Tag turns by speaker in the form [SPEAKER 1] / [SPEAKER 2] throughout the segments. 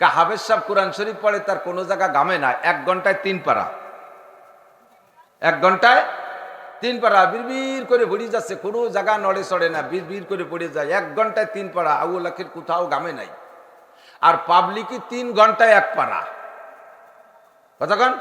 [SPEAKER 1] কা হাবেজ সাহেব কোরআন শরীফ পড়ে, তার কোনো জায়গা গামে না। এক ঘন্টায় তিন পারা। এক ঘন্টায় তিন পারা। বিড়বিড় করে পড়ে যাচ্ছে, কোনো জায়গা নড়ে সড়ে না, বিড়বিড় করে পড়ে যায়। এক ঘন্টায় তিন পারা আউল আখের কোথাও গামে নাই। আর পাবলিকই তিন ঘন্টায় এক পারা। কতক্ষণ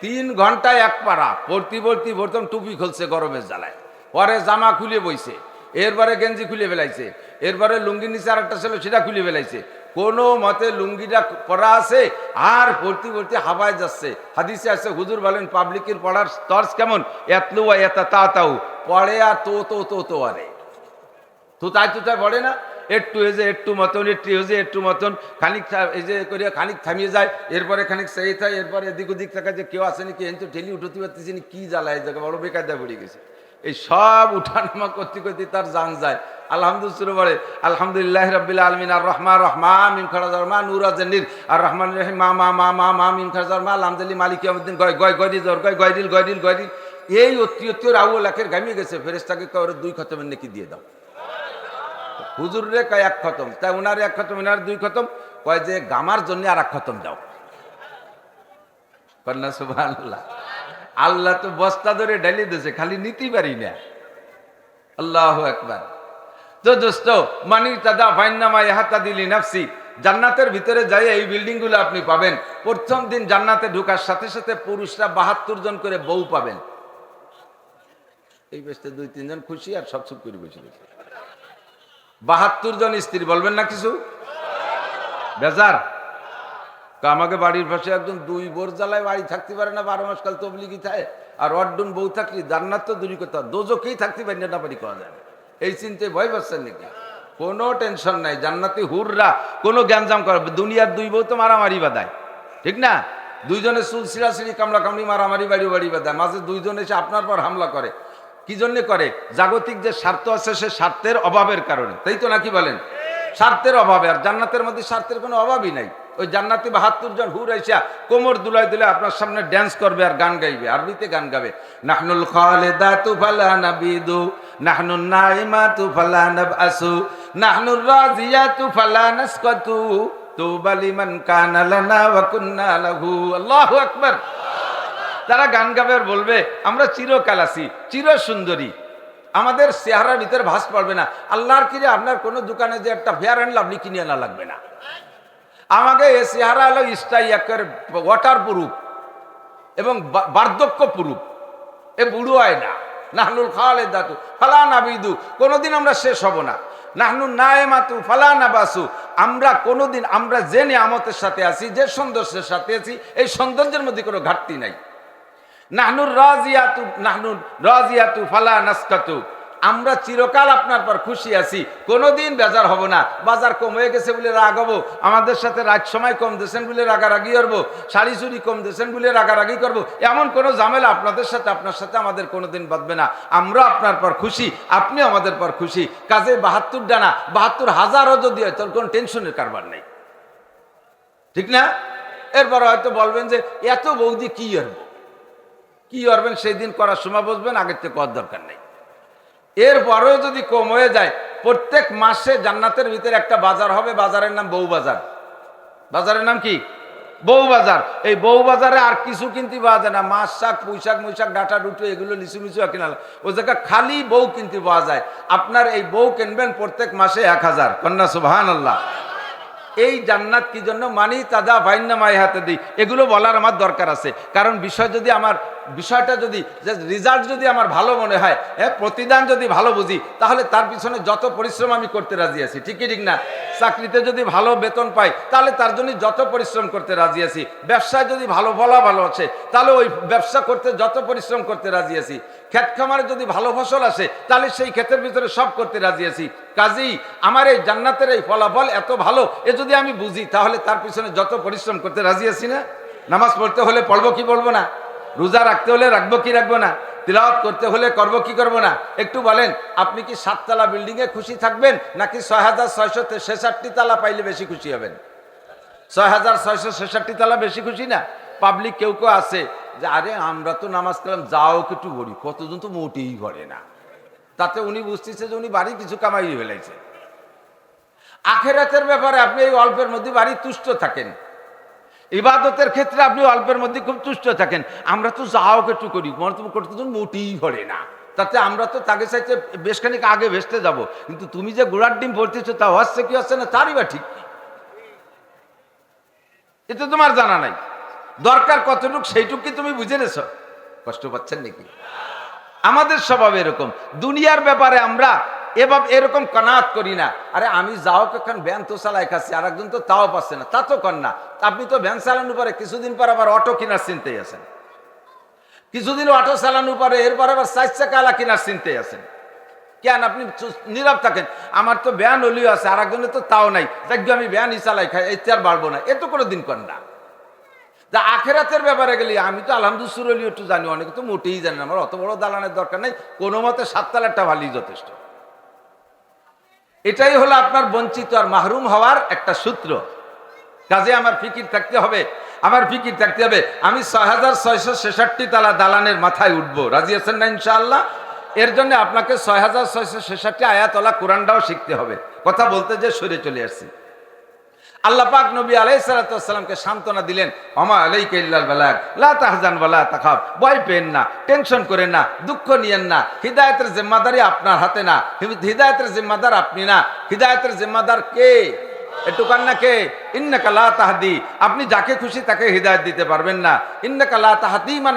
[SPEAKER 1] তিন ঘন্টায় এক পারা। পড়তি পড়তি প্রথম টুপি খুলছে গরমের জ্বালায়। পরে জামা খুলে বইছে। এরপরে গেঞ্জি খুলে ফেলাইছে। এরপরে লুঙ্গি নিচে আর একটা ছিল সেটা খুলে ফেলাইছে। কোনো মতে লুঙ্গিটা পরা আছে আর পড়তি পড়তি হাওয়ায় যাচ্ছে। হাদিসে আছে, হুজুর বলেন, পাবলিকের পড়ার স্তর্স কেমন? এতলু এতা তা তাও পড়ে আর তো তো তো তো আরে। তো তাই তো তাই পড়ে না? একটু এই যে একটু মতন, একটু এই যে একটু মতন, খানিক এই যে করে খানিক থামিয়ে যায়, এরপরে খানিক সেই থাকে এরপরে এদিক ওদিক থাকে যে কেউ আসেনি কি তো ঠেলি উঠতে পারতেছি কি জ্বালায় জায়গা বড় বেকায়দা পড়ে গেছে। এই সব উঠানামা করতে করতে তার জান যায়। আলহামদুলিল্লাহ বলে, আলহামদুলিল্লাহ রবিল আলমিন, আর রহমা রহমা মিম খরাজার মা নুরা জান্নির আর রহমান রহিম, মা মা মা মা মা মিম খরাজার মা আলহামদুলিল্লাহ মালিক ইয়ামুদ্দিন গয় গয় গয়রি জোর গয় গয়রিল গয়রিল গয়রিল এই অতি অতি রাউ লাখের ঘামিয়ে গেছে ফেরেস্তাকে কয় দুই খতমের নাকি দিয়ে দাও। হুজুর রে কয়, এক খতম। তাই ওনার এক খতম ওনার দুই খতম। কয় যে, গামার জন্য আর এক খতম দাও। কন্যা সুবাহ আল্লাহ তো বস্তা ধরে ঢালি দিয়েছে, খালি নিতে পারি না। আল্লাহ একবার তো দোস্ত মানি তাদা ফাইনামা ইহাতা দিলি নাফসি। জান্নাতের ভিতরে যাই, এই বিল্ডিংগুলো আপনি পাবেন। প্রথম দিন জান্নাতে ঢোকার সাথে সাথে পুরুষরা বাহাত্তর জন করে বউ পাবেন। এই বেশতে দুই তিনজন খুশি আর সব চুপ করে বসে। বাহাত্তর জন স্ত্রী, বলবেন না কিছু? বেজার। আমাকে বাড়ির পাশে একজন দুই বোর জ্বালায় বাড়ি থাকতে পারে না, বারো মাস কাল তবলিগি থাকে। আর অড্ডুন বউ থাকলি জান্নাত তো দূরই কথা দোজকেই থাকতে পারি না পারি করা যায় না। এই চিন্তায় ভয় পাচ্ছেন নাকি? কোনো টেনশন নাই, জান্নাতি হুররা কোনো গ্যাঞ্জাম করে দুনিয়ার দুই বউ তো মারামারি বাদায় ঠিক না? দুইজনে চুল সিঁড়ি কামড়া কামড়ি মারামারি, বাড়ি বাড়ি বাদায় মাঝে দুইজন এসে আপনার পর হামলা করে। কি জন্য করে? জাগতিক যে স্বার্থ আছে, সে স্বার্থের অভাবের কারণে। তাই তো নাকি বলেন? স্বার্থের অভাবে। আর জান্নাতের মধ্যে স্বার্থের কোনো অভাবই নাই। ওই জান্নাতি বাহাত্তর জন হুর আইসা কোমর দুলাই দিলে আপনার সামনে ড্যান্স করবে আর গান গাইবে, আরবিতে গান গাবে। নাহনুল খালেদাতু ফালা নাবিদু, নাহনুন নাইমাতু ফালা নাবআসু, নাহনুর রাজিয়াতু ফালা নাসকাতু, তুবা লিমান কানা লানা ওয়া কুন্না লাহু। আল্লাহু আকবার। তারা গান গাবে আর বলবে, আমরা চিরকাল আছি চির সুন্দরী আমাদের চেহারার ভিতরে ভাস পড়বে না। আল্লাহর কিরে আপনার কোনো দোকানে যে একটা ফেয়ার অ্যান্ড লাভলি কিনে আনা লাগবে না। আমাকে এ চেহারা হলো স্টাই একের ওয়াটার প্রুফ এবং বার্ধক্য প্রুফ এ বুড়ো হয় না নাহনুল খাওয়ালে দাতু ফালা নাবিদু কোনোদিন আমরা শেষ হব না। নাহনু নায়মাতু ফালা নাবাসু আমরা কোনোদিন, আমরা যে নিয়ামতের সাথে আছি, যে সৌন্দর্যের সাথে আছি, এই সৌন্দর্যের মধ্যে কোনো ঘাটতি নাই। নাহনুর রাজিয়াতু নাহনুর রাজিয়াতু ফালা নাসকাতু। আমরা চিরকাল আপনার পর খুশি আছি। কোনোদিন বেজার হব না। বাজার কম হয়ে গেছে বলে রাগ হব। আমাদের সাথে রাত সময় কম দিয়েছেন বলে রাগারাগি করব। শাড়ি চুরি কম দিয়েছেন বলে রাগারাগি করব। এমন কোনো ঝামেলা আপনাদের সাথে, আপনার সাথে আমাদের কোনোদিন বাঁধবে না। আমরা আপনার পর খুশি, আপনি আমাদের পর খুশি। কাজে বাহাত্তর ডানা, বাহাত্তর হাজারও যদি হয় তোর কোনো টেনশনের কারবার নেই। ঠিক না? এরপর হয়তো বলবেন যে, এত বৌদি কি করব? কি করবেন? সেই দিন করার সময় বসবেন, আগের থেকে করার দরকার নেই। এরপরেও যদি কম হয়ে যায়, প্রত্যেক মাসে জান্নাতের ভিতরে একটা বাজার হবে, বাজারের নাম বউ বাজার বাজারের নাম কি? বউ বাজার এই বউ বাজারে আর কিছু কিনতে পাওয়া যায় না। মাছ শাক পুঁইশাক মুইশাক ডাটা ডুটো এগুলো লিচু মিচু কিনা ও জায়গা খালি বউ কিনতে পাওয়া যায়। আপনার এই বউ কিনবেন প্রত্যেক মাসে এক হাজার। কন্যা সুবাহান আল্লাহ এই জান্নাত কি জন্য? মানি তাদা ভাইন্না মাই হাতে দিই। এগুলো বলার আমার দরকার আছে। কারণ বিষয় যদি আমার, বিষয়টা যদি রেজাল্ট যদি আমার ভালো মনে হয় হ্যাঁ প্রতিদান যদি ভালো বুঝি, তাহলে তার পিছনে যত পরিশ্রম আমি করতে রাজি আছি। ঠিকই, ঠিক না? চাকরিতে যদি ভালো বেতন পাই, তাহলে তার জন্য যত পরিশ্রম করতে রাজি আছি। ব্যবসায় যদি ভালো ফলা ভালো আছে, তাহলে ওই ব্যবসা করতে যত পরিশ্রম করতে রাজি আছি। ক্ষেত খামারে যদি ভালো ফসল আসে, তাহলে সেই ক্ষেতের ভিতরে সব করতে রাজি আছি। কাজেই আমার এই জান্নাতের এই ফলাফল এত ভালো, এ যদি আমি বুঝি, তাহলে তার পিছনে যত পরিশ্রম করতে রাজি আছি না? নামাজ পড়তে হলে পড়ব কি বলব না? রোজা রাখতে হলে রাখব কি রাখব না? তিলাওয়াত করতে হলে করব, কি করব না? একটু বলেন, আপনি কি সাততলা বিল্ডিংয়ে খুশি থাকবেন, নাকি ছয় হাজার ছয়শো ছেষট্টি তালা পাইলে বেশি খুশি হবেন? ছয় হাজার ছয়শো ছেষট্টি তালা বেশি খুশি না? পাবলিক কেউ কেউ আছে যে, আরে, আমরা তো নামাজ কালাম, যাও একটু করি কতজন তো মোটেই করে না। তাতে উনি বুঝতেছে যে উনি বাড়ি কিছু কামাই ফেলাইছে আখেরাতের ব্যাপারে আপনি এই অল্পের মধ্যে বাড়ি তুষ্ট থাকেন। ইবাদতের ক্ষেত্রে আপনি অল্পের মধ্যে খুব তুষ্ট থাকেন। আমরা তো যাও একটু করি। করতে তো মোটেই ভরে না। তাতে আমরা তো তাকে চাইতে বেশ খানিক আগে ভেসতে যাব। কিন্তু তুমি যে গোড়ার ডিম ভরতেছো তা হচ্ছে কি হচ্ছে না, তারই বা ঠিক? নেই। এ তো তোমার জানা নাই। দরকার কতটুক সেইটুক কি তুমি বুঝে নেছ? কষ্ট পাচ্ছেন নাকি? আমাদের স্বভাব এরকম। দুনিয়ার ব্যাপারে আমরা এভাবে এরকম কনাত করি না। আরে আমি যাও কখন ভ্যান তো চালাই খাচ্ছি আর একজন তো তাও পাচ্ছে না। তা তো কর না। আপনি তো ভ্যান চালানোর পরে কিছুদিন পর আবার অটো কেনার চিনতেই আছেন। কিছুদিন অটো চালানোর পরে এরপর আবার চার চাকালা কেনার চিনতেই আছেন। কেন আপনি নীরব থাকেন? আমার তো ব্যান হলিও আছে আর একজনের তো তাও নাই। দেখবি আমি ব্যানই চালাই খাই, এতে আর বাড়বো না। এ তো কোনো দিন কর না। তা আখেরাতের ব্যাপারে গেলে, আমি তো আলহামদুসুরলি একটু জানি, অনেকে তো মোটেই জানি না। আমার অত বড় দালানের দরকার নেই। কোনো মতে সাততালারটা ভালোই যথেষ্ট। এটাই হলো আপনার বঞ্চিত আর মাহরুম হওয়ার একটা সূত্র। কাজে আমার ফিকির থাকতে হবে, আমার ফিকির থাকতে হবে। আমি ছয় হাজার ছয়শো ছেষট্টি তালা দালানের মাথায় উঠবো। রাজি আছেন না ইনশাআল্লাহ? এর জন্য আপনাকে ছয় হাজার ছয়শো ছেষট্টি আয়াতলা কোরআনটাও শিখতে হবে। কথা বলতে যে সরে চলে আসছি। আল্লাহ নবী আলাইসালামকে সান্ত্বনা দিলেন অমা আলাইকে ইল্লাল বালাগ, লা তাহজান তাখাফ। ভয় পেন না, টেনশন করেন না, দুঃখ নিয়েন না, হিদায়তের জিম্মাদারি আপনার হাতে না হিদায়তের জিম্মাদার আপনি না। হিদায়তের জিম্মাদার কে? একটু কান্না কে? ইন্নাকা তাহদি। আপনি যাকে খুশি তাকে হিদায়ত দিতে পারবেন না। ইন্নাকা লা তাহদি মান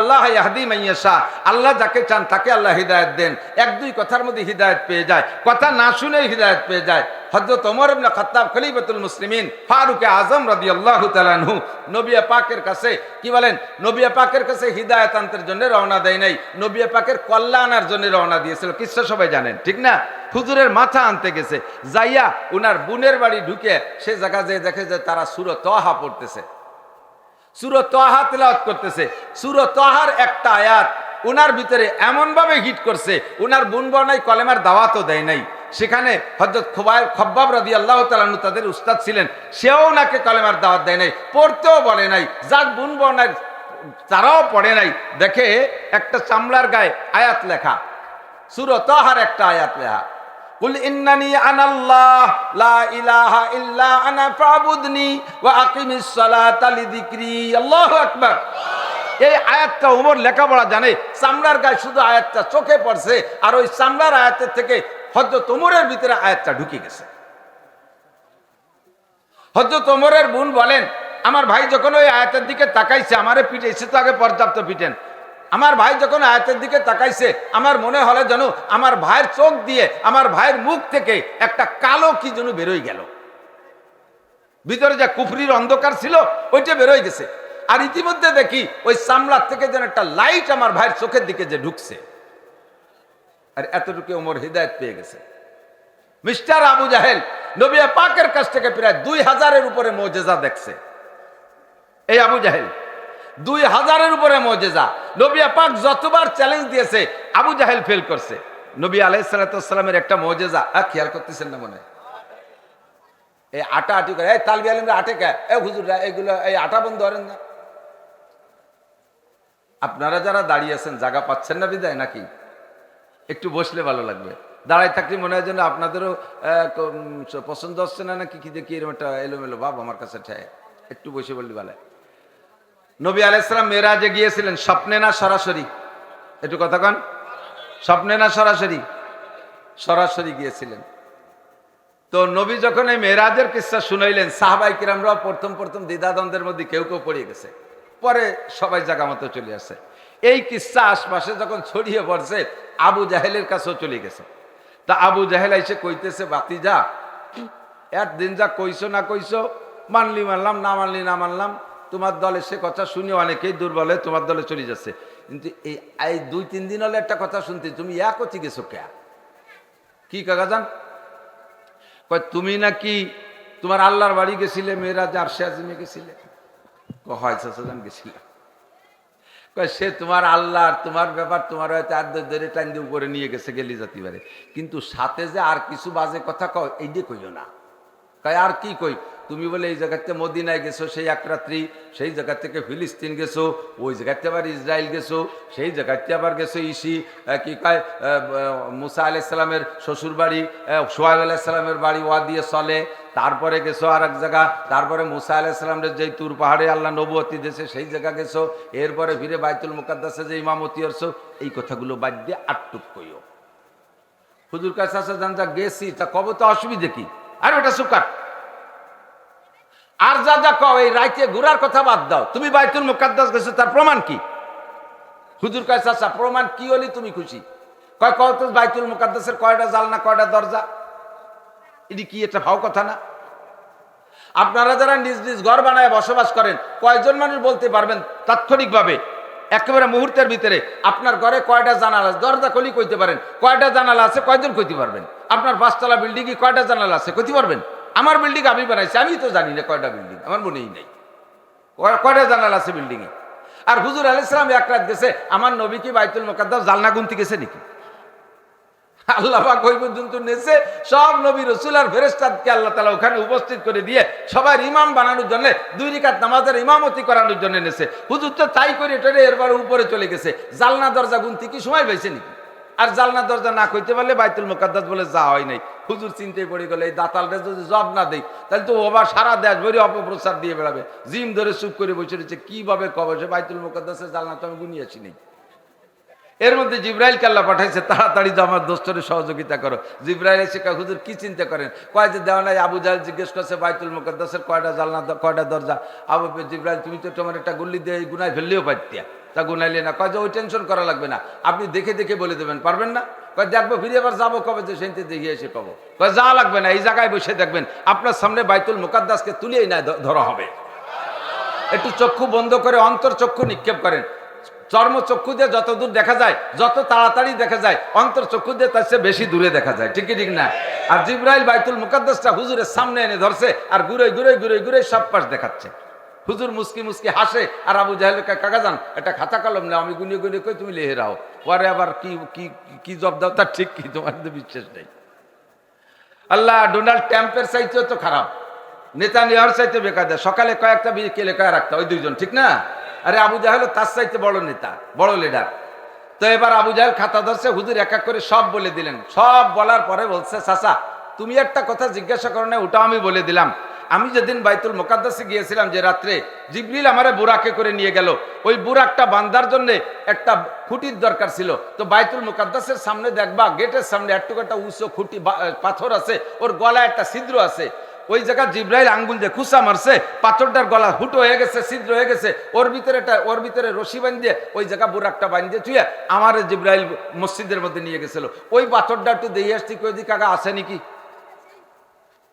[SPEAKER 1] আল্লাহ ইয়াহদি মান ইয়াশা। আল্লাহ যাকে চান তাকে আল্লাহ হিদায়ত দেন। এক দুই কথার মধ্যে হিদায়ত পেয়ে যায়। কথা না শুনেই হিদায়ত পেয়ে যায়। হজরত ওমর ইবনে খাত্তাব খলিফাতুল মুসলিমিন ফারুক আজম রাদিয়াল্লাহু তাআলা আনহু নবী পাকের কাছে কি বলেন? নবী পাকের কাছে হিদায়াত আনতের জন্য রওনা দেয় নাই। নবী পাকের কল্যাণের জন্য রওনা দিয়েছিল। কিচ্ছা সবাই জানেন? ঠিক না? হুজুরের মাথা আনতে গেছে। যাইয়া উনার বোনের বাড়ি ঢুকে সে জায়গা যে দেখে যে তারা সুর তহা পড়তেছে। সুর তহা তেলাওয়াত করতেছে। সুর তহার একটা আয়াত উনার ভিতরে এমনভাবে হিট করছে, উনার বোন বর্ণাই কলেমার দাওয়াতও দেয় নাই। সেখানে হজরত খোবাই খব্বাব রাদি আল্লাহ তালানু তাদের উস্তাদ ছিলেন। সেও নাকে কলেমার দাওয়াত দেয় নাই, পড়তেও বলে নাই যার বোন বর্ণায় তারাও পড়ে নাই। দেখে একটা চামড়ার গায়ে আয়াত লেখা। সুর তহার একটা আয়াত লেখা। কুল ইন্নানি আনাল্লাহ, লা ইলাহা ইল্লা আনা ফাবুদনি ওয়া আকিমিস সালাতা লিযিকরি। আল্লাহু আকবার। এই আয়াতটা ওমর লেখাপড়া জানে, চামড়ার গায়ে শুধু আয়াতটা চোখে পড়ছে, আর ওই চামড়ার আয়াতের থেকে হজরত ওমরের ভিতরে আয়াতটা ঢুকে গেছে। হজরত ওমরের বোন বলেন, আমার ভাই যখন ওই আয়াতের দিকে তাকাইছে, আমারে পিটেছে তো আগে পর্যাপ্ত পিটেন আমার ভাই যখন আয়াতের দিকে তাকাইছে, আমার মনে হলে যেন আমার ভাইয়ের চোখ দিয়ে, আমার ভাইয়ের মুখ থেকে একটা কালো কি যেন বেরোই গেল। ভিতরে যা কুফরির অন্ধকার ছিল, ওইটা বেরোয় গেছে। আর ইতিমধ্যে দেখি, ওই সামলার থেকে যেন একটা লাইট আমার ভাইয়ের চোখের দিকে যে ঢুকছে। আর এতটুকু ওমর হৃদায়ত পেয়ে গেছে। মিস্টার আবু জাহেল নবিয়া পাকের কাছ থেকে প্রায় দুই হাজারের উপরে মজেজা দেখছে। এই আবু জাহেল, দুই হাজারের উপরে মজেজা। নবিয়া পাক যতবার চ্যালেঞ্জ দিয়েছে, আবু জাহেল ফেল করছে। নবী আলাইসালামের একটা মজেজা খেয়াল করতেছেন না মনে? এই আটা আটি করে, এই তালবি আলমরা আটে কে? এ হুজুররা, এগুলো, এই আটা বন্ধ করেন না। আপনারা যারা দাঁড়িয়ে আছেন, জায়গা পাচ্ছেন না বিদায় নাকি? একটু বসলে ভালো লাগবে। দাঁড়াই থাকলে মনে হয় যেন আপনাদেরও পছন্দ হচ্ছে না, নাকি কি দেখি এরকম একটা এলোমেলো ভাব আমার কাছে ঠায়। একটু বসে বললি ভালো নবী আলাইসালাম মেয়েরাজে গিয়েছিলেন, স্বপ্নে না সরাসরি? একটু কথা কন। স্বপ্নে না সরাসরি? সরাসরি গিয়েছিলেন। তো নবী যখন এই মেয়েরাজের কিস্সা শুনাইলেন, সাহাবাই কিরামরাও প্রথম প্রথম দ্বিধাদ্বন্দ্বের মধ্যে কেউ কেউ পড়ে গেছে। পরে সবাই জায়গা মতো চলে আসে। এই কিস্সা আশপাশে যখন ছড়িয়ে পড়ছে, আবু জাহেলের কাছেও চলে গেছে। তা আবু জাহেল এসে কইতেছে বাতি যা একদিন যা কইছো না কইছো, মানলি মানলাম, না মানলি না মানলাম, তোমার দলে সে কথা শুনে অনেকেই দুর্বলে তোমার দলে চলে যাচ্ছে। কিন্তু এই এই দুই, তিন দিন হলে একটা কথা শুনতে, তুমি ইয়া কচি গেছো কে? কি কাকা যান কয়, তুমি নাকি তোমার আল্লাহর বাড়ি গেছিলে, মেয়েরা যার সে আজিমে গেছিলে হয় চাচান গেছিলাম। কয় সে তোমার আল্লাহ আর তোমার ব্যাপার, তোমার হয়তো আর ধরে টাইম দিয়ে উপরে নিয়ে গেছে, গেলি জাতি পারে কিন্তু সাথে যে আর কিছু বাজে কথা কয় এই দিয়ে কইও না। কয়, আর কি কই? তুমি বলে এই জায়গাতে মদিনায় গেছো, সেই এক রাত্রি, সেই জায়গা থেকে ফিলিস্তিন গেছো, ওই জায়গাতে আবার ইসরায়েল গেছো, সেই জায়গাতে আবার গেছো ইসি কি কয় মুসা আলাইসালামের শ্বশুরবাড়ি সোহাগ আলাইসালামের বাড়ি, ওয়া দিয়ে চলে। তারপরে গেছো আর এক জায়গা, তারপরে মুসা আলাইসালামের যেই তুর পাহাড়ে আল্লাহ নবুয়তি দেশে সেই জায়গা গেছো, এরপরে ফিরে বাইতুল মুকাদ্দাসে যে ইমামতি হরছো এই কথাগুলো বাদ দিয়ে আটটুক কইও। হুজুর কাছে আসা যা গেছি, তা কব তো অসুবিধে কি? আর ওটা সুকার আর যা যা কও, এই রাইতে ঘুরার কথা বাদ দাও। তুমি বাইতুল মুকাদ্দাস গেছো, তার প্রমাণ কি? হুজুর কাছে আসা প্রমাণ কি হলি তুমি খুশি? কয় কয় তো বাইতুল মুকাদ্দাসের কয়টা জালনা, কয়টা দরজা? এটি কি এটা ভাও কথা না? আপনারা যারা নিজ নিজ ঘর বানায় বসবাস করেন, কয়জন মানুষ বলতে পারবেন তাৎক্ষণিকভাবে? একেবারে মুহূর্তের ভিতরে আপনার ঘরে কয়টা জানালা আছে? দরজা কলি কইতে পারেন। কয়টা জানালা আছে? কয়জন কইতে পারবেন? আপনার পাঁচতলা বিল্ডিং এ কয়টা জানালা আছে? কইতে পারবেন? আমার বিল্ডিং আমি বানাইছি আমি তো জানি না কয়টা বিল্ডিং, আমার মনেই নেই। কয়- কয়টা জানালা আছে বিল্ডিং এ? আর হুজুর আলাইসালাম এক রাত গেছে, আমার নবী কি বাইতুল মোকাদ্দাস জালনা গুনতে গেছে নাকি? আল্লাহ ওই পর্যন্ত নেছে, সব নবী রসুল আর ফেরেস্তাদকে আল্লাহ তালা ওখানে উপস্থিত করে দিয়ে সবার ইমাম বানানোর জন্য, দুই রিকাত নামাজের ইমামতি করানোর জন্য নেছে। হুজুর তো তাই করে টেনে এরপরে উপরে চলে গেছে। জালনা দরজা গুনতে কি সময় পাইছে নাকি? আর জালনা দরজা না কইতে পারলে বাইতুল মোকাদ্দাস বলে যা হয় নাই। হুজুর চিনতে পড়ে গেলে, এই দাতালটা যদি জব না দেয় তাহলে তো ওবার সারা দেশ ভরে অপপ্রচার দিয়ে বেড়াবে। জিম ধরে চুপ করে বসে রয়েছে, কীভাবে কবে সে বাইতুল মোকাদ্দাসের জালনা তো আমি গুনিয়েছি নেই। এর মধ্যে জিব্রাইল কাল্লা পাঠাইছে তাড়াতাড়ি আমার দোস্তরে সহযোগিতা করো। জিব্রাইল এসে কয়, হুজুর কি চিন্তা করেন? কয় যে দেওয়া নাই আবু জাল জিজ্ঞেস করছে বাইতুল মুকদ্দাসের কয়টা জালনা কয়টা দরজা? আবু জিব্রাইল তুমি তো তোমার একটা গুল্লি দিয়ে গুনায় ফেললেও পারতিয়া। তা গুনাইলে না। কয় যে ওই টেনশন করা লাগবে না। আপনি দেখে দেখে বলে দেবেন পারবেন না? কয় দেখব ফিরে আবার যাব কবে যে সেনতে দেখে এসে পাবো। কয় যা লাগবে না এই জায়গায় বসে দেখবেন আপনার সামনে বাইতুল মুকাদ্দাসকে তুলিয়েই না ধরা হবে। একটু চক্ষু বন্ধ করে অন্তর চক্ষু নিক্ষেপ করেন। চর্ম চক্ষু দিয়ে যত দূর দেখা যায়, যত তাড়াতাড়ি দেখা যায়, অন্তর চক্ষু দিয়ে তার চেয়ে বেশি দূরে দেখা যায়। ঠিক কি, ঠিক না? আর জিব্রাইল বাইতুল মুকাদ্দাসটা হুজুরের সামনে এনে ধরছে আর ঘুরে ঘুরে ঘুরে ঘুরে সব পাশ দেখাচ্ছে। হুজুর মুসকি মুসকি হাসে আর আবু জাহেল কাকা যান একটা খাতা কলম না আমি গুনিয়ে গুনিয়ে কই তুমি লেহে রাও। পরে আবার কি কি কি জব দাও তার ঠিক কি, তোমার তো বিশ্বাস নেই। আল্লাহ, ডোনাল্ড ট্যাম্পের চাইতেও তো খারাপ। নেতা নেওয়ার চাইতে বেকার দেয় সকালে কয়েকটা কেলে কয়ে রাখতে ওই দুইজন, ঠিক না? আরে আবু জাহেল তার চাইতে বড় নেতা, বড় লিডার তো এবার আবু জাহেল খাতা ধরছে, হুজুর এক এক করে সব বলে দিলেন। সব বলার পরে বলছে, চাচা, তুমি একটা কথা জিজ্ঞাসা করো না, ওটাও আমি বলে দিলাম। আমি যেদিন বাইতুল মোকাদ্দাসে গিয়েছিলাম যে রাত্রে, জিবরিল আমারে বুরাকে করে নিয়ে গেল। ওই বুরাকটা বান্ধার জন্য একটা খুঁটির দরকার ছিল। তো বাইতুল মোকাদ্দাসের সামনে দেখবা, গেটের সামনে একটু একটা উঁচু খুঁটি পাথর আছে, ওর গলায় একটা ছিদ্র আছে। ওই জায়গায় জিব্রাইল আঙ্গুল দিয়ে খুসা মারছে, পাথরটার গলা হুটো হয়ে গেছে, ছিদ্র হয়ে গেছে, ওর ভিতরে ওর ভিতরে রশি বাঁধিয়ে ওই জায়গা বুরাকটা বাঁধিয়ে ছুঁয়ে আমার জিব্রাইল মসজিদের মধ্যে নিয়ে গেছিল। ওই পাথরটা একটু দিয়ে আসছি কেউ কাকা আসে নাকি?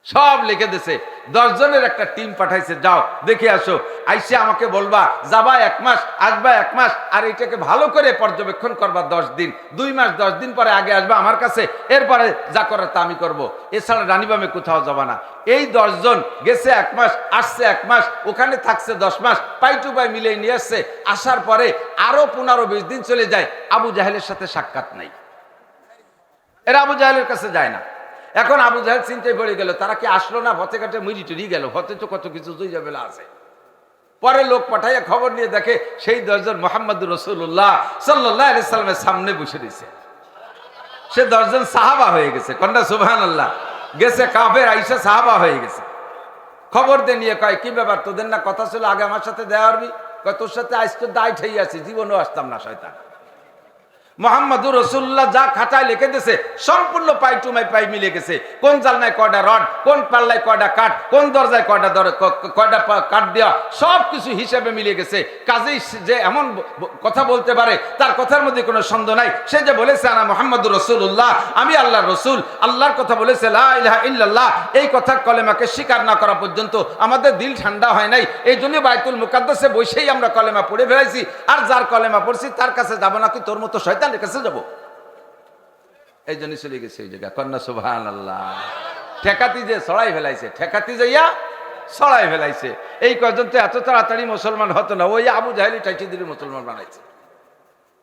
[SPEAKER 1] সব লিখে দিছে। দশ জনের একটা টিম পাঠাইছে, যাও, দেখে আসো। আইসে আমাকে বলবা, যাবা এক মাস, আসবা এক মাস, আর এটাকে ভালো করে পর্যবেক্ষণ করবা দশ দিন। দুই মাস, দশ দিন পরে আগে আসবা আমার কাছে, এরপরে যা করার তা আমি করব। এছাড়া রানীবামে কোথাও যাবা না। এই দশজন গেছে এক মাস, আসছে এক মাস, ওখানে থাকছে দশ মাস, পাই টু পাই মিলে নিয়ে আসছে। আসার পরে আরও পনেরো, বিশ দিন চলে যায়। আবু জাহেলের সাথে সাক্ষাৎ নাই। এরা আবু জাহেলের কাছে যায় না। এখন আবু জাহেল চিন্তায় পড়ে গেল, তারা কি আসলো না? ভতে কাটে মুড়ি টুরি গেল ভতে তো কত কিছু যাবেলা আছে। পরে লোক পাঠাইয়া খবর নিয়ে দেখে সেই দশজন মোহাম্মদ রসুল্লাহ সাল্লাহ সাল্লামের সামনে বসে দিয়েছে সে দশজন সাহাবা হয়ে গেছে। কন্যা সুবহান আল্লাহ গেছে কাফের আইসা সাহাবা হয়ে গেছে। খবর দিয়ে নিয়ে কয়, কি ব্যাপার? তোদের না কথা ছিল? আগে আমার সাথে দেওয়া তোর সাথে আজ তো দায় ঠেই আছি, জীবনও আসতাম না, শয়তান। মোহাম্মদুর রসুল্লাহ যা খাতায় লিখে দিয়েছে সম্পূর্ণ পাই টু মাই পাই মিলে গেছে। কোন জালনায় কয়টা রড, কোন পাল্লায় কয়টা কাঠ, কোন দরজায় কয়টা কয়টা কাঠ দেওয়া সব কিছু হিসেবে মিলে গেছে। কাজেই যে এমন কথা বলতে পারে, তার কথার মধ্যে কোনো সন্দেহ নাই। সে যে বলেছে, আনা মোহাম্মদুর রসুল্লাহ আমি আল্লাহ রসুল, আল্লাহর কথা বলেছে, লা ইলাহা ইল্লাল্লাহ। এই কথার কলেমাকে স্বীকার না করা পর্যন্ত আমাদের দিল ঠান্ডা হয় নাই। এই জন্য বাইতুল মুকাদ্দাসে বসেই আমরা কলেমা পড়ে ফেলাইছি। আর যার কলেমা পড়ছি, তার কাছে যাব নাকি তোর মতো শয়তানের কাছে যাব। এই জন্য চলে গেছে এই জায়গা। কন্যা সুবহান আল্লাহ ঠেকাতি যে ছড়াই ফেলাইছে। ঠেকাতি যাইয়া ছড়াই ফেলাইছে। এই কজন তো এত তাড়াতাড়ি মুসলমান হতো না। ওই আবু জাহেলি টাইটি দিলে মুসলমান বানাইছে।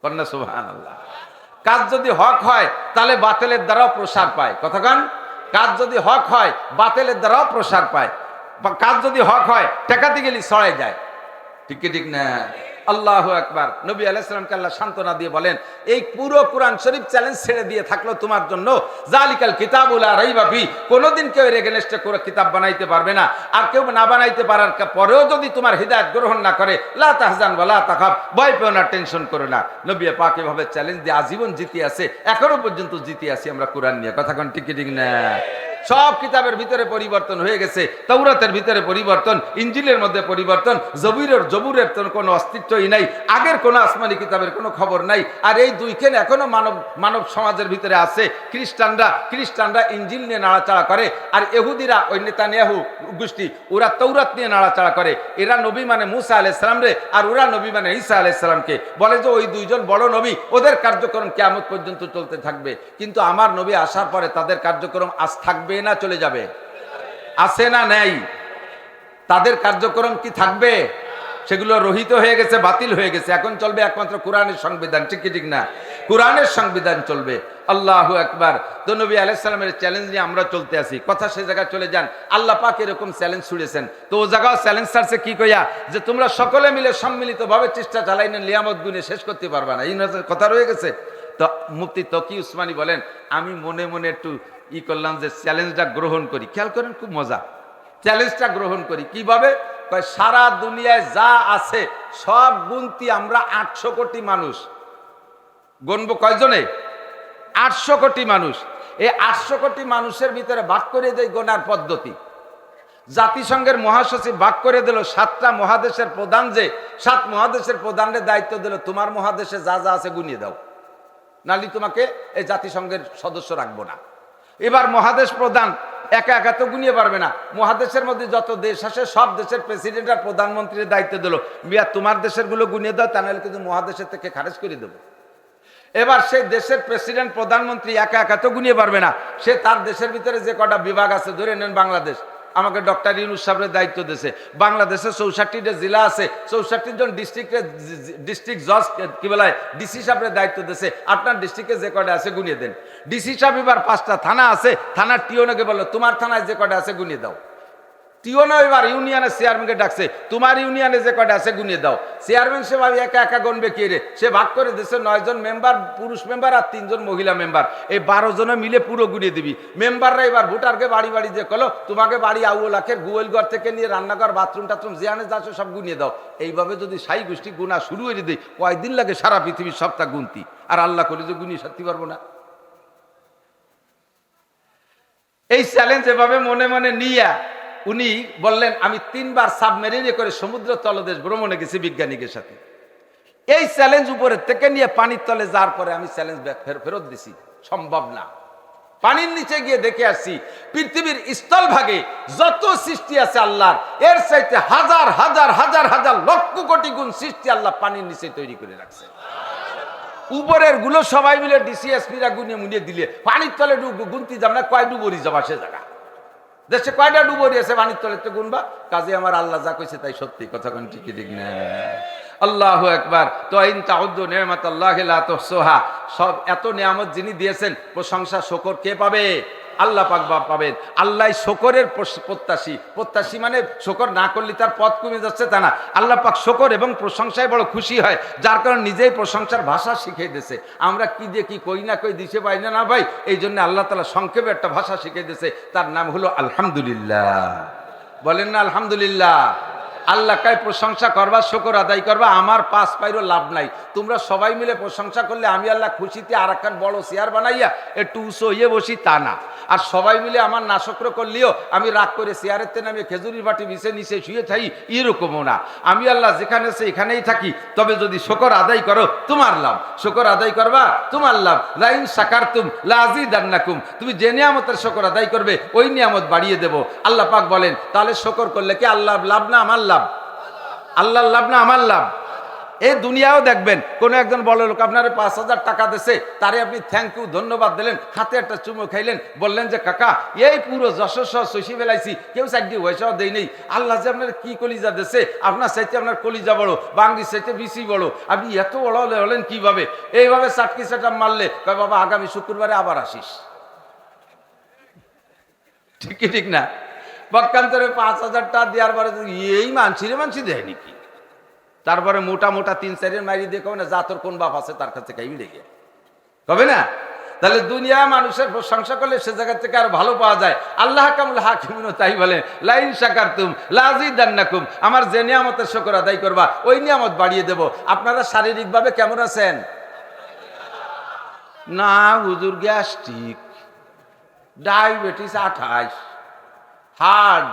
[SPEAKER 1] কন্যা সুবহান আল্লাহ কাজ যদি হক হয়, তাহলে বাতেলের দ্বারাও প্রসার পায়। কতক্ষণ কাজ যদি হক হয়, বাতেলের দ্বারাও প্রসার পায়। কাজ যদি হক হয় টেকাতে গেলি ছড়াই যায়। ঠিক কি ঠিক না? আল্লাহ একবার নবী আলাইসালামকে আল্লাহ সান্ত্বনা দিয়ে বলেন, এই পুরো কোরআন শরীফ চ্যালেঞ্জ ছেড়ে দিয়ে থাকল তোমার জন্য। জালিকাল কিতাবুল আর বাপি কোনোদিন কেউ এর এগেনস্টে করে কিতাব বানাইতে পারবে না। আর কেউ না বানাইতে পারার পরেও যদি তোমার হৃদায়ত গ্রহণ না করে, লা তাহজান বা লা তাকাব ভয় পেও না টেনশন করো না। নবী পাক এভাবে চ্যালেঞ্জ দিয়ে আজীবন জিতে আছে। এখনও পর্যন্ত জিতে আছি আমরা কোরআন নিয়ে। কথা কোন কি না? সব কিতাবের ভিতরে পরিবর্তন হয়ে গেছে তৌরাতের ভিতরে পরিবর্তন, ইঞ্জিলের মধ্যে পরিবর্তন, জবুরের জবুরের কোনো অস্তিত্বই নাই, আগের কোনো আসমানি কিতাবের কোনো খবর নাই, আর এই দুইখানে এখনও মানব মানব সমাজের ভিতরে আছে, খ্রিস্টানরা খ্রিস্টানরা ইঞ্জিল নিয়ে নাড়াচাড়া করে, আর এহুদিরা ওই নেতানিয়াহু গোষ্ঠী, ওরা তৌরাত নিয়ে নাড়াচাড়া করে, এরা নবী মানে মুসা আলাইসালাম রে, আর ওরা নবী মানে ঈসা আলাইসালামকে বলে যে ওই দুইজন বড় নবী, ওদের কার্যক্রম কেমন পর্যন্ত চলতে থাকবে, কিন্তু আমার নবী আসার পরে তাদের কার্যক্রম আজ থাকবে না চলে যাবে। আছে না নেই? তাদের কার্যক্রম কি থাকবে? সেগুলো রহিত হয়ে গেছে, বাতিল হয়ে গেছে। এখন চলবে একমাত্র কোরআনের সংবিধান, ঠিক ঠিক না? কোরআনের সংবিধান চলবে। আল্লাহ একবার তো নবী আলাইসালামের চ্যালেঞ্জ নিয়ে আমরা চলতে আসি কথা সে জায়গায় চলে যান। আল্লাহ পাক এরকম চ্যালেঞ্জ ছুড়েছেন। তো ও জায়গাও চ্যালেঞ্জ ছাড়ছে কি কইয়া? যে তোমরা সকলে মিলে সম্মিলিতভাবে চেষ্টা চালাই না লিয়ামত গুনে শেষ করতে পারবা না। এই কথা রয়ে গেছে। তো মুফতি তকি উসমানী বলেন, আমি মনে মনে একটু ই করলাম যে চ্যালেঞ্জটা গ্রহণ করি। খেয়াল করেন খুব মজা। চ্যালেঞ্জটা গ্রহণ করি। কীভাবে? সারা দুনিয়ায় যা আছে, সব গুনতি আমরা আটশো কোটি মানুষ। গণব কয়জনে? আটশো কোটি মানুষ। এই আটশো কোটি মানুষের ভিতরে ভাগ করে দেয় গোনার পদ্ধতি। জাতিসংঘের মহাসচিব ভাগ করে দিল সাতটা মহাদেশের প্রধান যে, সাত মহাদেশের প্রধানের দায়িত্ব দিল, তোমার মহাদেশে যা যা আছে গুনিয়ে দাও। নালি তোমাকে এই জাতিসংঘের সদস্য রাখব না। এবার মহাদেশ প্রধান একা একা তো গুনিয়ে পারবে না। মহাদেশের মধ্যে যত দেশ আসে, সব দেশের প্রেসিডেন্ট আর প্রধানমন্ত্রীর দায়িত্ব দিল। বিয়া তোমার দেশেরগুলো গুনিয়ে দাও তা নাহলে কিন্তু মহাদেশের থেকে খারেজ করে দেবো। এবার সে দেশের প্রেসিডেন্ট প্রধানমন্ত্রী একা একা তো গুনিয়ে পারবে না। সে তার দেশের ভিতরে যে কটা বিভাগ আছে, ধরে নেন বাংলাদেশ। আমাকে ডক্টর ইউনুস সাহেবের দায়িত্ব দিয়েছে। বাংলাদেশে চৌষট্টিটা জেলা আছে চৌষট্টি জন ডিস্ট্রিক্টের ডিস্ট্রিক্ট জজ কি বলে ডিসি সাহেবের দায়িত্ব দিয়েছে। আপনার ডিস্ট্রিক্টে যে কটা আছে গুনিয়ে দেন। ডিসি সাহেব এবার পাঁচটা থানা আছে, থানার টিও নাকি বলল, তোমার থানায় যে কটা আছে গুনিয়ে দাও। টিওনো এবার ইউনিয়নের চেয়ারম্যানকে ডাকছে। তোমার ইউনিয়নে যে কয়টা আছে গুনিয়ে দাও। চেয়ারম্যান সে ভাবি একা একা গণবে কে রে? সে ভাগ করে দিচ্ছে নয়জন মেম্বার পুরুষ মেম্বার আর তিনজন মহিলা মেম্বার এই বারো জনে মিলে পুরো গুনিয়ে দিবি। মেম্বাররা এবার ভোটারকে বাড়ি বাড়ি যে কলো, তোমাকে বাড়ি আউলাখের ঘর থেকে নিয়ে রান্নাঘর বাথরুম টাথরুম যেখানে যাচ্ছ সব গুনিয়ে দাও। এইভাবে যদি সাই গোষ্ঠী গুণা শুরু হয়ে দিই কয়দিন লাগে সারা পৃথিবীর সবটা গুনতি? আর আল্লাহ করে যে গুনিয়ে সত্যি পারব না। এই চ্যালেঞ্জ এভাবে মনে মনে নিয়া উনি বললেন, আমি তিনবার সাবমেরিনে করে সমুদ্র তলদেশ ভ্রমণে গেছি বিজ্ঞানীদের সাথে। এই চ্যালেঞ্জ উপরে থেকে নিয়ে পানির তলে যাওয়ার পরে আমি চ্যালেঞ্জ ফেরত দিছি। সম্ভব না। পানির নিচে গিয়ে দেখে আসছি, পৃথিবীর স্থল ভাগে যত সৃষ্টি আছে আল্লাহর, এর চাইতে হাজার হাজার হাজার হাজার লক্ষ কোটি গুণ সৃষ্টি আল্লাহ পানির নিচে তৈরি করে রাখছে। উপরেরগুলো সবাই মিলে ডিসিএসপিরা গুনিয়ে মুনিয়ে দিলে, পানির তলে ডুব গুনতি যাব না, কয় ডুবরি যাবা সে জায়গা। দেশে কয়টা ডুবো দিয়েছে? পানির তলে তো গুনবা। কাজে আমার আল্লাহ যা কইছে তাই সত্যি, কথা কোন ঠিকই ঠিক না। আল্লাহ একবার তো আইন তাহুদ্দ নেমাত আল্লাহ সোহা সব এত নিয়ামত যিনি দিয়েছেন, প্রশংসা, শকর কে পাবে? আল্লাহ পাক বা পাবেন। আল্লাহ শকরের প্রত্যাশী। প্রত্যাশী মানে শকর না করলে তার পথ কমে যাচ্ছে তা না। আল্লাহ পাক শকর এবং প্রশংসায় বড় খুশি হয়, যার কারণে নিজেই প্রশংসার ভাষা শিখিয়ে দিয়েছে। আমরা কি দিয়ে কি কই না কই দিছে পাই না না ভাই? এই জন্য আল্লাহ তালা সংক্ষেপে একটা ভাষা শিখিয়ে দিয়েছে। তার নাম হলো আলহামদুলিল্লাহ। বলেন না আলহামদুলিল্লাহ। আল্লাহ কায়, প্রশংসা করবা, শকর আদায় করবা, আমার পাস পাইরও লাভ নাই। তোমরা সবাই মিলে প্রশংসা করলে আমি আল্লাহ খুশিতে আর একখান বড় চেয়ার বানাইয়া একটু উঁচু হইয়ে বসি, তা না। আর সবাই মিলে আমার নাশক্র করলেও আমি রাগ করে চেয়ারের তেনে আমি খেজুরির বাটি মিশে নিচে শুয়ে থাই এরকমও না। আমি আল্লাহ যেখানে আছে এখানেই থাকি, তবে যদি শকর আদায় করো, তোমার লাভ। শকর আদায় করবা, তোমার লাভ। লাইন সাকার তুম লাজি দান্নাকুম তুমি যে নিয়ামতের শকর আদায় করবে, ওই নিয়ামত বাড়িয়ে দেব। আল্লাহ পাক বলেন, তাহলে শকর করলে কি আল্লাহ লাভ না, আমার লাভ। আল্লাহর লাভ না আমার লাভ? এই দুনিয়াও দেখবেন, কোন একজন বড় লোক আপনার পাঁচ হাজার টাকা দিছে, তারে আপনি থ্যাংক ইউ ধন্যবাদ দিলেন, হাতে একটা চুমো খাইলেন, বললেন যে, কাকা, এই পুরো যশোর যশস্ব শশী ফেলাইছি, কেউ চাকরি পয়সাও দেই নেই, আল্লাহ যে আপনার কি কলিজা দিছে, আপনার চাইতে আপনার কলিজা বড় বাঙ্গি চাইতে বেশি বড়, আপনি এত বড় হলে হলেন কীভাবে? এইভাবে চাটকি চাটা মারলে, কয় বাবা, আগামী শুক্রবারে আবার আসিস। ঠিক ঠিক না? পক্ষান্তরে পাঁচ হাজার টাকা দেওয়ার পরে এই মানছি রে, মানছি দেয় নাকি? তারপরে মোটা মোটা তিন চারের মারি দিয়ে কবে না যা তোর কোন বাপ আছে তার কাছে খাইবি রেখে কবে না? তাহলে দুনিয়া মানুষের প্রশংসা করলে সে জায়গা থেকে আর ভালো পাওয়া যায়। আল্লাহ কামুল হাকিমিনও তাই বলে, লাইন শাকার তুম লাজি দান্নাকুম, আমার যে নিয়ামতের শকর আদায় করবা, ওই নিয়ামত বাড়িয়ে দেব। আপনারা শারীরিকভাবে কেমন আছেন? না, হুজুর গ্যাস্ট্রিক, ডায়াবেটিস আঠাশ। হার্ট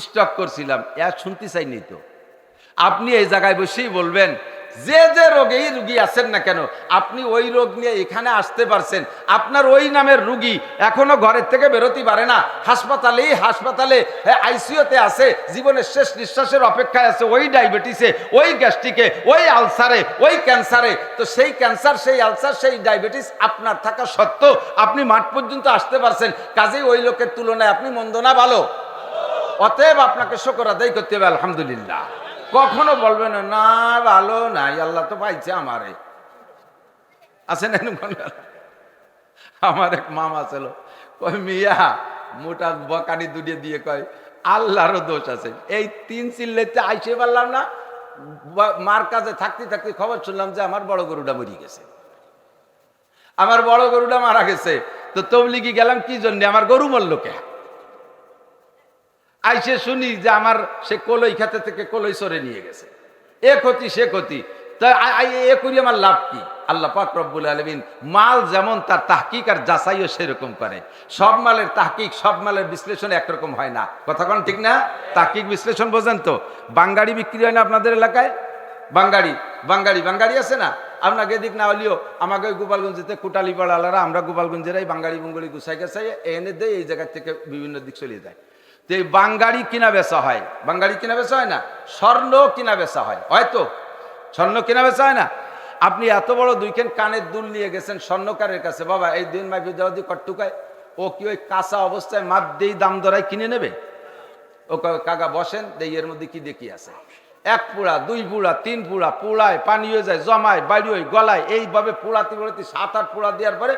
[SPEAKER 1] স্টক করছিলাম এ শুনতে চাইনি তো। আপনি এই জায়গায় বসেই বলবেন যে যে রোগেই রুগী আছেন না কেন, আপনি ওই রোগ নিয়ে এখানে আসতে পারছেন। আপনার ওই নামের রুগী এখনও ঘরের থেকে বেরোতে পারে না। হাসপাতালেই হাসপাতালে আইসিওতে আছে, জীবনের শেষ নিঃশ্বাসের অপেক্ষায় আছে ওই ডায়াবেটিসে, ওই গ্যাস্ট্রিকে, ওই আলসারে, ওই ক্যান্সারে। তো সেই ক্যান্সার, সেই আলসার, সেই ডায়াবেটিস আপনার থাকা সত্ত্বেও আপনি মাঠ পর্যন্ত আসতে পারছেন। কাজেই ওই লোকের তুলনায় আপনি মন্দ না ভালো। অতএব আপনাকে শকর আদায় করতে হবে, আলহামদুলিল্লাহ। কখনো বলবে না, না ভালো নাই আল্লাহ তো পাইছে আমারে। আছে না? আমার এক মামা ছিল কই মিয়া মোটা বকানি দুটিয়ে দিয়ে কয় আল্লাহরও দোষ আছে। এই তিন চিল্লেতে আইসে পারলাম না মার কাছে থাকতে থাকতে খবর শুনলাম যে আমার বড় গরুটা মরি গেছে। আমার বড় গরুটা মারা গেছে। তো তবলিগি গেলাম কি জন্য? আমার গরু মরল কে? আইসে শুনি যে আমার সে কলই খাতে থেকে কলই সরে নিয়ে গেছে। এ ক্ষতি, সে ক্ষতি। তা আ- আ- এ করি আমার লাভ কি? আল্লাহ পাক রব্বুল আলমিন মাল যেমন তার তাহকিক আর যাচাইও সেরকম করে। সব মালের তাহকিক, সব মালের বিশ্লেষণ একরকম হয় না। কথা কোন ঠিক না? তাহকিক বিশ্লেষণ বোঝেন তো? বাঙ্গাড়ি বিক্রি হয় না আপনাদের এলাকায়? বাঙ্গাড়ি বাঙ্গাড়ি বাঙ্গাড়ি আছে না? আপনাকে এদিক না হলেও আমাকে ওই গোপালগঞ্জেতে কুটালি পাড়ালারা, আমরা গোপালগঞ্জেরাই বাঙ্গাড়ি বঙ্গলি গুছাই গেছাই এনে দেয়, এই জায়গার থেকে বিভিন্ন দিক চলে যায়। তো এই বাঙ্গাড়ি কিনা বেচা হয়। বাঙ্গাড়ি কিনা বেচা হয় না? স্বর্ণ কিনা বেচা হয়। হয়তো স্বর্ণ কিনা বেচা হয় না? আপনি এত বড় দুইখান কানের দুল নিয়ে গেছেন স্বর্ণকারের কাছে। বাবা, এই দিন মাইপি দেওয়া দিয়ে কট্টুকায় ও কি ওই কাঁচা অবস্থায় মাপ দিয়েই দাম দরায় কিনে নেবে? ও কাকা, বসেন, দেই, এর মধ্যে কি দেখি আছে? এক পুড়া, দুই পুড়া, তিন পুড়া, পুড়ায় পানি হয়ে যায়, জমায়, বাড়ি হয়ে, গলায়। এইভাবে পুড়াতে পুড়াতে সাত, আট পুড়া দেওয়ার পরে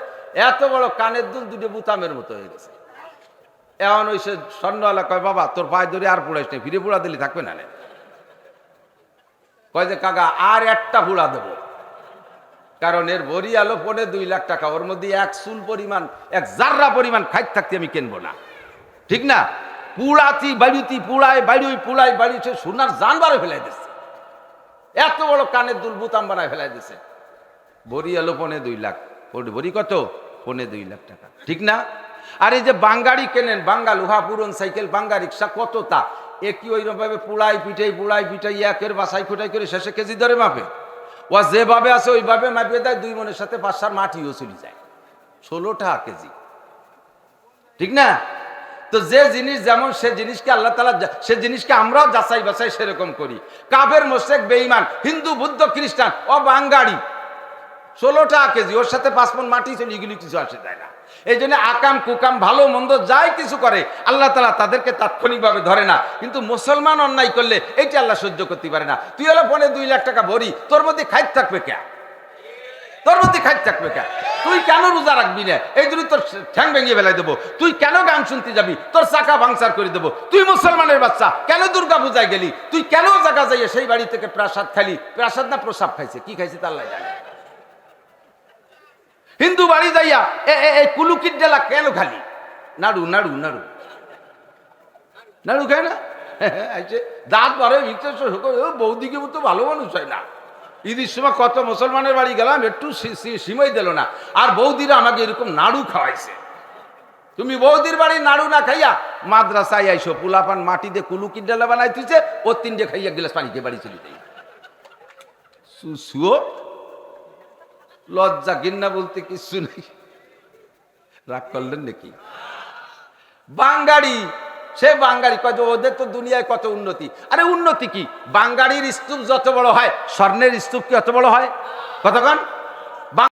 [SPEAKER 1] এত বড় কানের দুল দুটো বুতামের মতো হয়ে গেছে। এমন ওই সে স্বর্ণওয়ালা কয়, বাবা, তোর পায়ে ধরে আর পুড়াইস না ফিরে পুড়া দিলে, থাকবে না কয় যে, কাকা, আর একটা পুড়া দেবো। কারণ এর ভরি আলো পড়ে দুই লাখ টাকা, ওর মধ্যে এক চুল পরিমাণ, এক জাররা পরিমাণ খাইতে থাকতে আমি কিনবো না। ঠিক না? পুড়াতি, বাড়িতি, পুড়ায় বাড়ি পুড়ায় বাড়ি সে সোনার জান বারে ফেলাই দিচ্ছে এত বড় কানের দুল বুতাম বানায় ফেলাই দিচ্ছে ভরি আলো পনে দুই লাখ ভরি কত? পনে দুই লাখ টাকা। ঠিক না? আর এই যে বাঙ্গাড়ি কেনেন, বাঙ্গাল, উহা পুরন সাইকেল বাঙ্গা রিক্সা কত তা এ কি ওইরকমভাবে পুড়াই পিঠাই পুড়াই পিঠাই একের বাসাই খোটাই করে শেষে কেজি ধরে মাপে? ও যেভাবে আছে ওইভাবে মাপিয়ে দেয়, দুই মনের সাথে পাঁচ সার মাটিও চলে যায়। ষোলো টাকা কেজি। ঠিক না? তো যে জিনিস যেমন সে জিনিসকে আল্লাহ তালা সে জিনিসকে আমরাও যাচাই বাছাই সেরকম করি। কাফের, মোশেক, বেঈমান, হিন্দু, বুদ্ধ, খ্রিস্টান ও বাঙ্গাড়ি। ষোলোটা কেজি, ওর সাথে পাঁচ মন মাটি চলে এগুলি কিছু আসে যায় না। এই জন্য আকাম কুকাম ভালো মন্দ যাই কিছু করে, আল্লাহ তালা তাদেরকে তাৎক্ষণিকভাবে ধরে না। কিন্তু মুসলমান অন্যায় করলে এইটা আল্লাহ সহ্য করতে পারে না। তুই হলো ফোনে দুই লাখ টাকা ভরি, তোর মধ্যে খাইতে থাকবে কে? তোর মধ্যে খাইতে থাকবে কে? তুই কেন রোজা রাখবি না? এই জন্য তোর ঠ্যাং ভেঙে ফেলাই দেবো। তুই কেন গান শুনতে যাবি? তোর চাকা ভাঙচার করে দেবো। তুই মুসলমানের বাচ্চা, কেন দুর্গা পূজায় গেলি? তুই কেন জায়গা যাইয়ে সেই বাড়ি থেকে প্রাসাদ খালি? প্রাসাদ না প্রসাব খাইছে? কি খাইছে তার জানে। হিন্দু বাড়ি যাইয়া, এ- এই কুলুকির ডেলা কেন খালি? নাড়ু নাড়ু নাড়ু। নাড়ু খায় না? আইছে। দাঁত বারে বৌদিকে তো ভালো মানুষ হয় না। ঈদের সময় কত মুসলমানের বাড়ি গেলাম, একটু সি- সি- দিল না। আর বৌদিরা আমাকে এরকম নাড়ু খাওয়াইছে। তুমি বৌদির বাড়ি নাড়ু না খাইয়া মাদ্রাসায় আইসো, পুলাপান মাটিতে কুলুকির ডেলা বানাই তুইছে ও তিনটে খাইয়া গেলাস পানিকে বাড়ি চলে যাই লজ্জা ঘিন্না বলতে কিছু নেই। রাগ করলেন নাকি? বাঙ্গাড়ি সে বাঙ্গাড়ি কয় ওদের তো দুনিয়ায় কত উন্নতি। আরে উন্নতি কি? বাঙ্গাড়ির স্তূপ যত বড় হয়, স্বর্ণের স্তূপ কি অত বড় হয়? কতক্ষণ?